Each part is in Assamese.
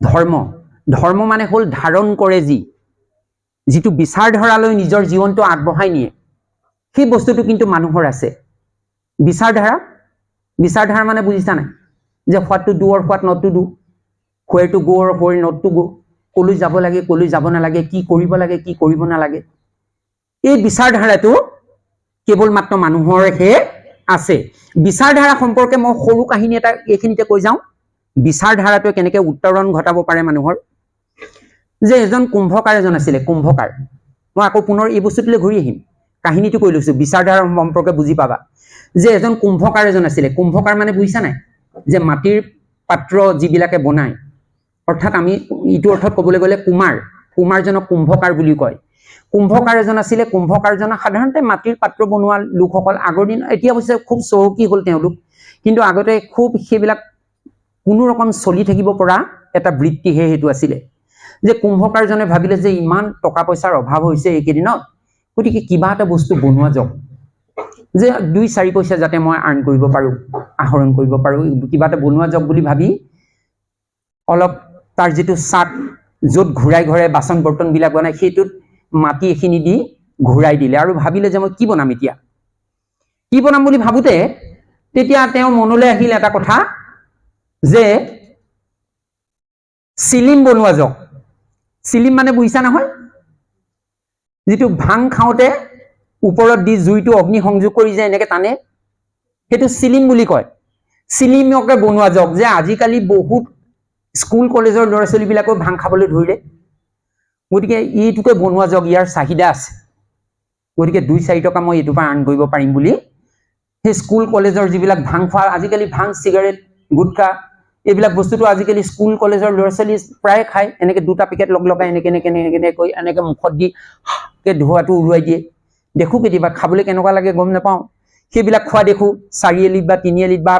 ধৰ্ম। ধৰ্ম মানে হ'ল ধাৰণ কৰে যি। যিটো বিচাৰধাৰালৈ নিজৰ জীৱনটো আগবঢ়াই নিয়ে। সেই বস্তুটো কিন্তু মানুহৰ আছে। বিচাৰধাৰা? বিচাৰধাৰা মানে বুজিছা নাই? যে সোৱাদটো দূৰৰ সোৱাদ নটটো দু। শুৱেৰটো গোৰ শুৱেৰ নটটো গো। কলৈ যাব লাগে কলৈ যাব নালাগে কি কৰিব লাগে কি কৰিব নালাগে। এই বিচাৰধাৰাটো কেৱল মাত্ৰ মানুহৰহে আছে। বিচাৰধাৰা সম্পৰ্কে মই সৰু কাহিনী এটা এইখিনিতে কৈ যাওঁ। বিচাৰধাৰাটোৱে কেনেকে উত্তৰণ ঘটাব পাৰে মানুহৰ? যে এজন কুম্ভকাৰ এজন আছিলে, কুম্ভকাৰ। মই আকৌ পুনৰ এই বস্তুটোলৈ ঘূৰি আহিম। কাহিনীটো কৈ লৈছো বিচাৰধাৰা সম্পৰ্কে বুজি পাবা। যে এজন কুম্ভকাৰ এজন আছিলে, কুম্ভকাৰ মানে বুজিছা নাই? যে মাটিৰ পাত্ৰ যিবিলাকে বনায়, অৰ্থাৎ আমি ইটো অৰ্থত ক'বলৈ গ'লে কুমাৰ, কুমাৰজনক কুম্ভকাৰ বুলি কয়। কুম্ভকাৰ এজন আছিলে কুম্ভকাৰজনক সাধাৰণতে মাটিৰ পাত্ৰ বনোৱা লোকসকল আগৰ দিন, এতিয়া অৱশ্যে খুব চহকী হ'ল তেওঁলোক। কিন্তু আগতে খুব সেইবিলাক কোনো ৰকম চলি থাকিব পৰা এটা বৃত্তিহে সেইটো আছিলে। যে কুম্ভকাৰজনে ভাবিলে যে ইমান টকা পইচাৰ অভাৱ হৈছে এইকেইদিনত গতিকে কিবা এটা বস্তু বনোৱা যাওক। যে দুই চাৰি পইচা যাতে মই আৰ্ণ কৰিব পাৰোঁ আহৰণ কৰিব পাৰোঁ কিবা এটা বনোৱা যাওক বুলি ভাবি অলপ তাৰ যিটো চাক য'ত ঘূৰাই ঘূৰাই বাচন বৰ্তনবিলাক বনাই সেইটোত মাটি এখিনি দি ঘূৰাই দিলে আৰু ভাবিলে যে মই কি বনাম এতিয়া? কি বনাম বুলি ভাবোতে তেতিয়া তেওঁ মনলৈ আহিল এটা কথা যে চিলিম বনোৱা যাওক চিলিম মানে বুজিছা নহয়? যিটো ভাং খাওঁতে ওপৰত দি জুইটো অগ্নি সংযোগ কৰি যে এনেকে টানে। সেইটো চিলিম বুলি কয়। চিলিমকে বনোৱা যাওক যে আজিকালি বহুত স্কুল কলেজৰ ল'ৰা ছোৱালীবিলাকেও ভাং খাবলৈ ধৰিলে। গতিকে এইটোকে বনোৱা যাওক ইয়াৰ চাহিদা আছে। গতিকে দুই চাৰি টকা মই এইটোৰ পৰা আৰ্ণ কৰিব পাৰিম বুলি। সেই স্কুল কলেজৰ যিবিলাক ভাং খোৱা আজিকালি ভাং চিগাৰেট গুটখা এইবিলাক বস্তুটো আজিকালি স্কুল কলেজৰ ল'ৰা ছোৱালী প্ৰায় খায়। এনেকে দুটা পেকেট লগ লগাই, এনেকে এনেকে এনেকে, এনেকৈ এনেকে মুখত দিকে ধোৱাটো উৰুৱাই দিয়ে। দেখো কেতিয়াবা খাবলৈ কেনেকুৱা লাগে গম নাপাওঁ। সেইবিলাক খোৱা দেখো, চাৰিআলিত বা তিনিআলিত বা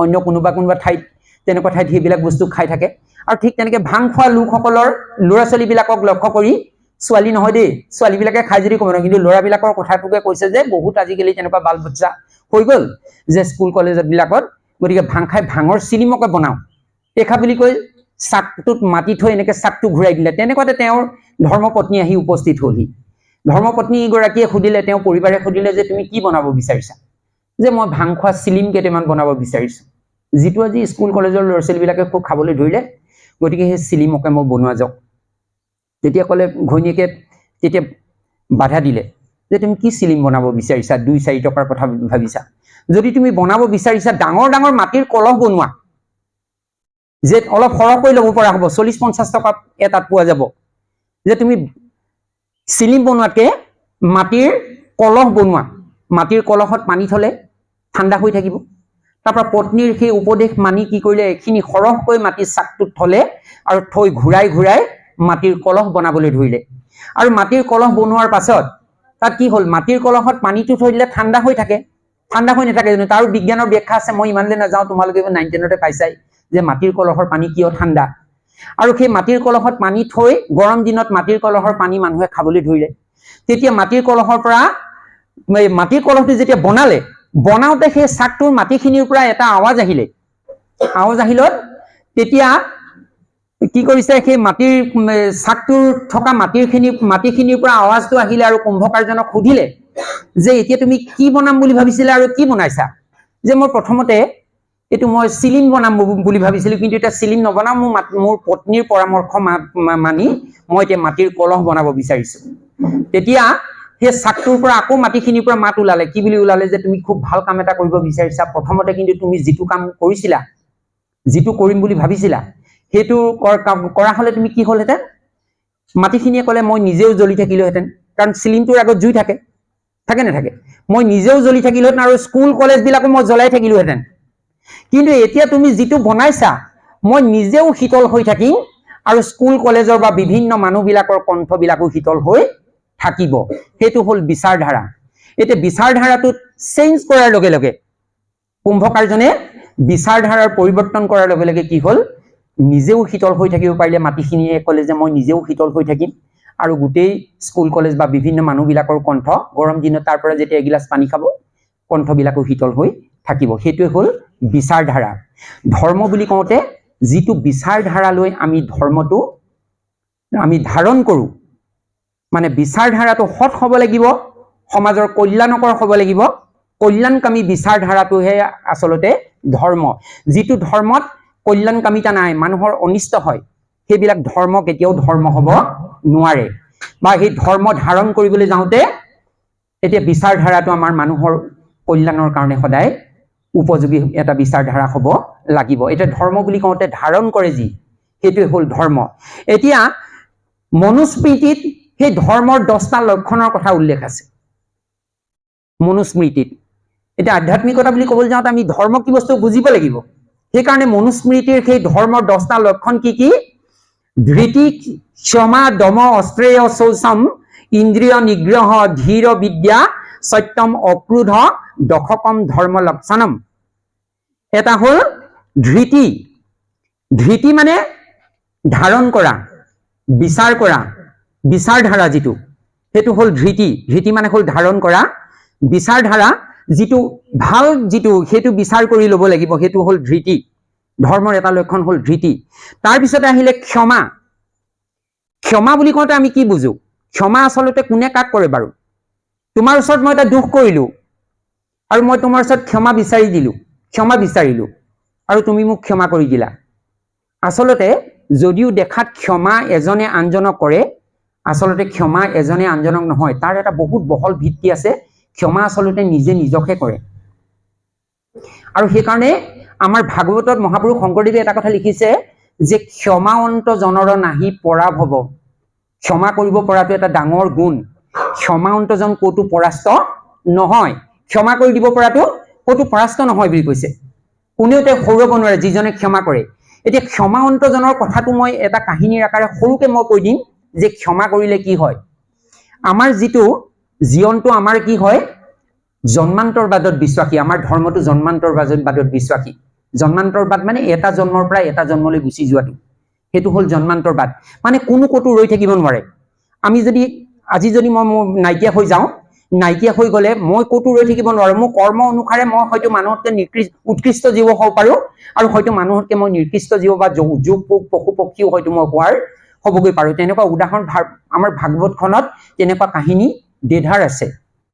অন্য কোনোবা কোনোবা ঠাইত, তেনেকুৱা ঠাইত সেইবিলাক বস্তু খাই থাকে। আৰু ঠিক তেনেকে ভাং খোৱা লোকসকলৰ ল'ৰা ছোৱালীবিলাকক লক্ষ্য কৰি ছোৱালী নহয় দেই, ছোৱালীবিলাকে খাই যদি ক'ব নহয় কিন্তু ল'ৰাবিলাকৰ কথাটোকে কৈছে যে বহুত আজিকালি তেনেকুৱা বাল বাচ্চা হৈ গ'ল যে স্কুল কলেজত বিলাকত গতিকে ভাং খাই ভাঙৰ চিলিমকে বনাওঁ। এইখা বুলি কৈ চাকটোত মাতি থৈ এনেকে চাকটো ঘূৰাই দিলে। তেনেকুৱাতে তেওঁৰ ধৰ্মপত্নী আহি উপস্থিত হ'লহি। ধৰ্মপত্নীগৰাকীয়ে সুধিলে তেওঁ পৰিবাৰে সুধিলে যে তুমি কি বনাব বিচাৰিছা? যে মই ভাং খোৱা চিলিম কেইটামান বনাব বিচাৰিছো। যিটো আজি স্কুল কলেজৰ ল'ৰা ছোৱালীবিলাকে খুব খাবলৈ ধৰিলে গতিকে সেই চিলিমকে মই বনোৱা যাওক। তেতিয়া ক'লে ঘৈণীয়েকে তেতিয়া বাধা দিলে যে তুমি কি চিলিম বনাব বিচাৰিছা? দুই চাৰি টকাৰ কথা ভাবিছা। যদি তুমি বনাব বিচাৰিছা ডাঙৰ ডাঙৰ মাটিৰ কলহ বনোৱা যে অলপ সৰহকৈ ল'ব পৰা হ'ব চল্লিছ পঞ্চাছ টকা এটাত পোৱা যাব। যে তুমি চিলিম বনোৱাতকে মাটিৰ কলহ বনোৱা মাটিৰ কলহত পানী থলে ঠাণ্ডা হৈ থাকিব। তাৰপৰা পত্নীৰ সেই উপদেশ মানি কি কৰিলে এইখিনি সৰহকৈ মাটিৰ চাকটোত থলে আৰু থৈ ঘূৰাই ঘূৰাই মাটিৰ কলহ বনাবলৈ ধৰিলে। আৰু মাটিৰ কলহ বনোৱাৰ পাছত তাত কি হ'ল মাটিৰ কলহত পানীটো থৈ দিলে ঠাণ্ডা হৈ থাকে। ঠাণ্ডা হৈ নাথাকে জানো? তাৰো বিজ্ঞানৰ ব্যাখ্যা আছে মই ইমানলৈ নাযাওঁ তোমালোকে নাইন টেনতে পাইছাই। যে মাটিৰ কলহৰ পানী কিয় ঠাণ্ডা? আৰু সেই মাটিৰ কলহত পানী থৈ গৰম দিনত মাটিৰ কলহৰ পানী মানুহে খাবলৈ ধৰিলে। তেতিয়া মাটিৰ কলহৰ পৰা মাটিৰ কলহটো যেতিয়া বনালে বনাওতে সেই চাকটোৰ মাটিখিনিৰ পৰা এটা আৱাজ আহিলে। আৱাজ আহিলত তেতিয়া কি কৰিছে সেই মাটিৰ চাকটোৰ থকা মাটিৰ খিনি মাটিখিনিৰ পৰা আৱাজটো আহিলে আৰু কুম্ভকাৰজনক সুধিলে যে এতিয়া তুমি কি বনাম বুলি ভাবিছিলা আৰু কি বনাইছা? যে মই প্ৰথমতে এইটো মই চিলিম বনাম বুলি ভাবিছিলো, কিন্তু এতিয়া চিলিম নবনাম, মোৰ মোৰ পত্নীৰ পৰামৰ্শ মানি মই এতিয়া মাটিৰ কলহ বনাব বিচাৰিছো। তেতিয়া সেই চাকটোৰ পৰা আকৌ মাটিখিনিৰ পৰা মাত ওলালে। কি বুলি ওলালে যে তুমি খুব ভালো কাম এটা কৰিব বিচাৰিছা। প্ৰথমতে কিন্তু তুমি যিটো কাম কৰিছিলা, যিটো কৰিম বুলি ভাবিছিলা, সেইটো কৰা হলে তুমি কি হ'লহেঁতেন? মাটিখিনিয়ে ক'লে, মই নিজেও জ্বলি থাকিলোহেঁতেন। কাৰণ চিলিমটোৰ আগত জুই থাকে। থাকে নাথাকে? মই নিজেও জ্বলি থাকিলোহেঁতেন আৰু স্কুল কলেজবিলাকো মই জ্বলাই থাকিলোহেঁতেন। কিন্তু এতিয়া তুমি যিটো বনাইছা মই নিজেও শীতল হৈ থাকিম আৰু স্কুল কলেজৰ বা বিভিন্ন মানুহবিলাকৰ কণ্ঠবিলাকো শীতল হৈ থাকিব। সেইটো হ'ল বিচাৰধাৰা। এতিয়া বিচাৰধাৰাটোত চেঞ্জ কৰাৰ লগে লগে কুম্ভকাৰজনে বিচাৰধাৰাৰ পৰিৱৰ্তন কৰাৰ লগে লগে কি হ'ল? নিজেও শীতল হৈ থাকিব পাৰিলে মাটিখিনিয়ে ক'লে যে মই নিজেও শীতল হৈ থাকিম আৰু গোটেই স্কুল কলেজ বা বিভিন্ন মানুহবিলাকৰ কণ্ঠ গৰম দিনত তাৰ পৰা যেতিয়া এগিলাচ পানী খাব কণ্ঠবিলাকো শীতল হৈ থাকিব। সেইটোৱে হ'ল বিচাৰধাৰা। ধৰ্ম বুলি কওঁতে যিটো বিচাৰধাৰালৈ আমি ধৰ্মটো আমি ধাৰণ কৰোঁ মানে বিচাৰধাৰাটো সৎ হ'ব লাগিব সমাজৰ কল্যাণকৰ হ'ব লাগিব কল্যাণকামী বিচাৰধাৰাটোহে আচলতে ধৰ্ম। যিটো ধৰ্মত কল্যাণকামিতা নাই মানুহৰ অনিষ্ট হয় সেইবিলাক ধৰ্ম কেতিয়াও ধৰ্ম হ'ব নোৱাৰে। বা সেই ধৰ্ম ধাৰণ কৰিবলৈ যাওঁতে এতিয়া বিচাৰধাৰাটো আমাৰ মানুহৰ কল্যাণৰ কাৰণে সদায় উপযোগী এটা বিচাৰধাৰা হ'ব লাগিব। এতিয়া ধৰ্ম বুলি কওঁতে ধাৰণ কৰে যি সেইটোৱে হ'ল ধৰ্ম। এতিয়া মনুস্মৃতিত সেই ধৰ্মৰ দহটা লক্ষণৰ কথা উল্লেখ আছে। মনুস্মৃতিত। এতিয়া আধ্যাত্মিকতা বুলি ক'বলৈ যাওঁতে আমি ধৰ্ম কি বস্তু বুজিব লাগিব? সেইকাৰণে মনুস্মৃতিৰ সেই ধৰ্মৰ দহটা লক্ষণ কি কি? ধৃতি ক্ষমা দম অস্ত্ৰেয় শৌচম ইন্দ্ৰিয় নিগ্ৰহ ধীৰ বিদ্যা সত্যম অক্ৰোধ দশকম ধৰ্ম লক্ষণম। এটা হ'ল ধৃতি। ধৃতি মানে ধাৰণ কৰা, বিচাৰ কৰা, বিচাৰধাৰা যিটো, সেইটো হ'ল ধৃতি। ধৃতি মানে হ'ল ধাৰণ কৰা, বিচাৰধাৰা যিটো ভালো যিটো, সেইটো বিচাৰ কৰি ল'ব লাগিব, সেইটো হ'ল ধৃতি। ধৰ্মৰ এটা লক্ষণ হ'ল ধৃতি। তাৰপিছতে আহিলে ক্ষমা। ক্ষমা বুলি কওঁতে আমি কি বুজো? ক্ষমা আচলতে কোনে কাক কৰে বাৰু? তোমাৰ ওচৰত মই এটা দুখ কৰিলো। আৰু মই তোমাৰ ওচৰত ক্ষমা বিচাৰি দিলো। ক্ষমা বিচাৰিলো। আৰু তুমি মোক ক্ষমা কৰি দিলা। আচলতে যদিও দেখাত ক্ষমা এজনে আনজনক কৰে আচলতে ক্ষমা এজনে আনজনক নহয়। তাৰ এটা বহুত বহল ভিত্তি আছে। ক্ষমা আচলতে নিজে নিজকহে কৰে। আৰু সেইকাৰণে আমাৰ ভাগৱতত মহাপুৰুষ শংকৰদেৱে এটা কথা লিখিছে যে ক্ষমাৱন্ত জনৰ নাহি পৰাভৱ। ক্ষমা কৰিব পৰাটো এটা ডাঙৰ গুণ। ক্ষমাৱন্তজন ক'তো পৰাস্ত নহয়। ক্ষমা কৰি দিব পৰাটো ক'তো পৰাস্ত নহয় বুলি কৈছে। কোনেও তেওঁক হৰুৱাব নোৱাৰে যিজনে ক্ষমা কৰে। এতিয়া ক্ষমাৱন্তজনৰ কথাটো মই এটা কাহিনীৰ আকাৰে সৰুকে মই কৈ দিম যে ক্ষমা কৰিলে কি হয়। আমাৰ যিটো জীৱনটো আমাৰ কি হয়? জন্মান্তৰবাদত বিশ্বাসী। আমাৰ ধৰ্মটো জন্মান্তৰবাদত বাদত বিশ্বাসী। জন্মান্তৰবাদ মানে এটা জন্মৰ পৰা এটা জন্মলৈ গুচি যোৱাটো। সেইটো হ'ল জন্মান্তৰবাদ মানে কোনো ক'তো ৰৈ থাকিব নোৱাৰে। আমি যদি আজি যদি মই মোৰ নাইকিয়া হৈ যাওঁ নাইকিয়া হৈ গ'লে মই ক'তো ৰৈ থাকিব নোৱাৰোঁ। মোৰ কৰ্ম অনুসাৰে মই হয়তো মানুহতকৈ নিকৃষ্ট উৎকৃষ্ট জীৱ হ'ব পাৰোঁ আৰু হয়তো মানুহতকৈ মই নিকৃষ্ট জীৱ বা যোগ পোক পশু পক্ষীও হয়তো মই হোৱাৰ হ'বগৈ পাৰোঁ। তেনেকুৱা উদাহৰণ আমাৰ ভাগৱতখনত তেনেকুৱা কাহিনী দেধাৰ আছে।